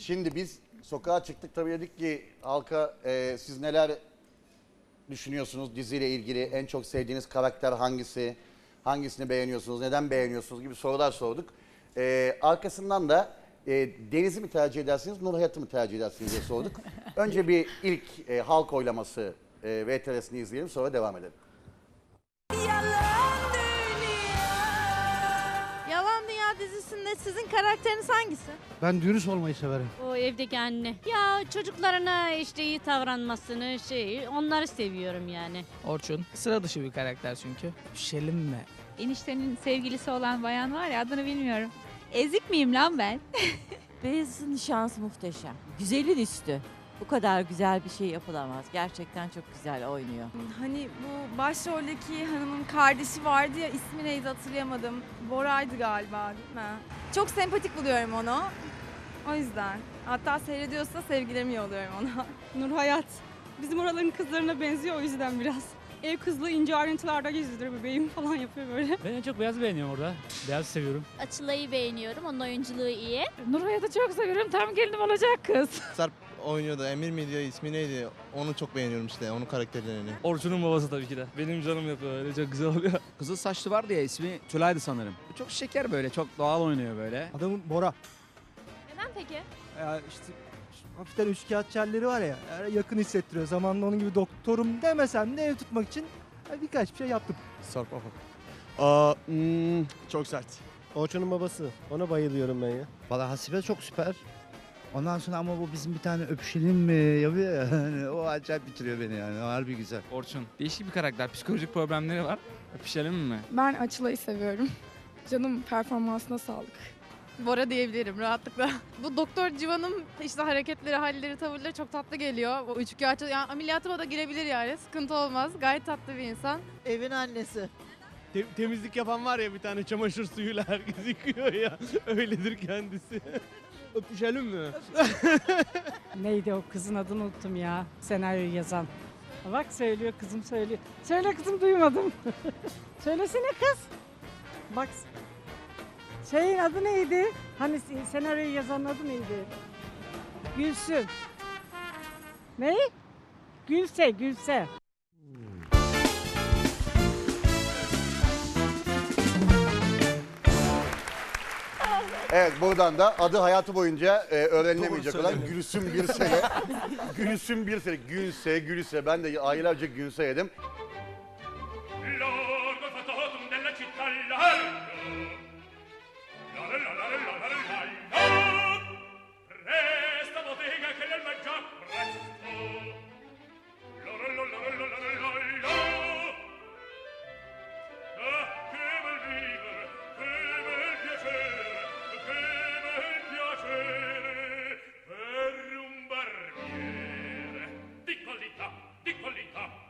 Şimdi biz sokağa çıktık tabii dedik ki halka e, siz neler düşünüyorsunuz diziyle ilgili? En çok sevdiğiniz karakter hangisi? Hangisini beğeniyorsunuz? Neden beğeniyorsunuz gibi sorular sorduk. E, arkasından da e, Deniz'i mi tercih edersiniz, Nur Hayat'ı mı tercih edersiniz diye sorduk. Önce bir ilk e, halk oylaması e, VTR'sini izleyelim sonra devam edelim. Dizisinde sizin karakteriniz hangisi? Ben dürüst olmayı severim. O evdeki anne. Ya çocuklarına işte iyi davranmasını şey onları seviyorum yani. Orçun. Sıra dışı bir karakter çünkü. Şelim mi? Eniştenin sevgilisi olan bayan var ya adını bilmiyorum. Ezik miyim lan ben? Beyazıt'ın şansı muhteşem. Güzelin üstü. Bu kadar güzel bir şey yapılamaz. Gerçekten çok güzel oynuyor. Hani bu başroldeki hanımın kardeşi vardı ya ismi neydi hatırlayamadım. Bora'ydı galiba değil mi? Çok sempatik buluyorum onu. O yüzden. Hatta seyrediyorsa sevgilerimi yolluyorum ona. Nur Hayat. Bizim oraların kızlarına benziyor o yüzden biraz. Ev kızlı ince ayrıntılarda gezidir bebeğim falan yapıyor böyle. Ben en çok beyaz beğeniyorum orada. Beyaz seviyorum. Açılayı beğeniyorum. Onun oyunculuğu iyi. Nur Hayat'ı çok seviyorum. Tam gelinim olacak kız. Sarp oynuyordu. Emir miydi ismi neydi? Onu çok beğeniyorum işte. Onun karakterlerini. Orçun'un babası tabii ki de. Benim canım yapıyor öyle çok güzel oluyor. Kızıl saçlı vardı ya ismi Tülay'dı sanırım. Çok şeker böyle çok doğal oynuyor böyle. Adamın Bora. Neden peki? Ya işte hafiften üçkağıtçı halleri var ya. yakın hissettiriyor. Zamanında onun gibi doktorum demesem de ev tutmak için birkaç bir şey yaptım. Sarp Afak. Aa, hmm, çok sert. Orçun'un babası. Ona bayılıyorum ben ya. Valla Hasibe çok süper. Ondan sonra ama bu bizim bir tane öpüşelim mi yapıyor ya. hani o acayip bitiriyor beni yani. Harbi güzel. Orçun. Değişik bir karakter. Psikolojik problemleri var. Öpüşelim mi? Ben Açılay'ı seviyorum. Canım performansına sağlık. Bora diyebilirim rahatlıkla. Bu doktor Civan'ın işte hareketleri, halleri, tavırları çok tatlı geliyor. O üçkağıtçı, yani ameliyatıma da girebilir yani. Sıkıntı olmaz. Gayet tatlı bir insan. Evin annesi. temizlik yapan var ya bir tane çamaşır suyuyla herkes yıkıyor ya. Öyledir kendisi. Öpüşelim mi? Neydi o kızın adını unuttum ya. Senaryoyu yazan. Bak söylüyor kızım söylüyor. Söyle kızım duymadım. Söylesene kız. Bak. Şeyin adı neydi? Hani senaryoyu yazanın adı neydi? Gülsüm. Ne? Gülse, Gülse. Evet buradan da adı hayatı boyunca e, öğrenilemeyecek olan Gülsüm Birsel'e. Gülsüm Birsel, Gülse, Gülse. Ben de aylarca Gülse yedim. di 离开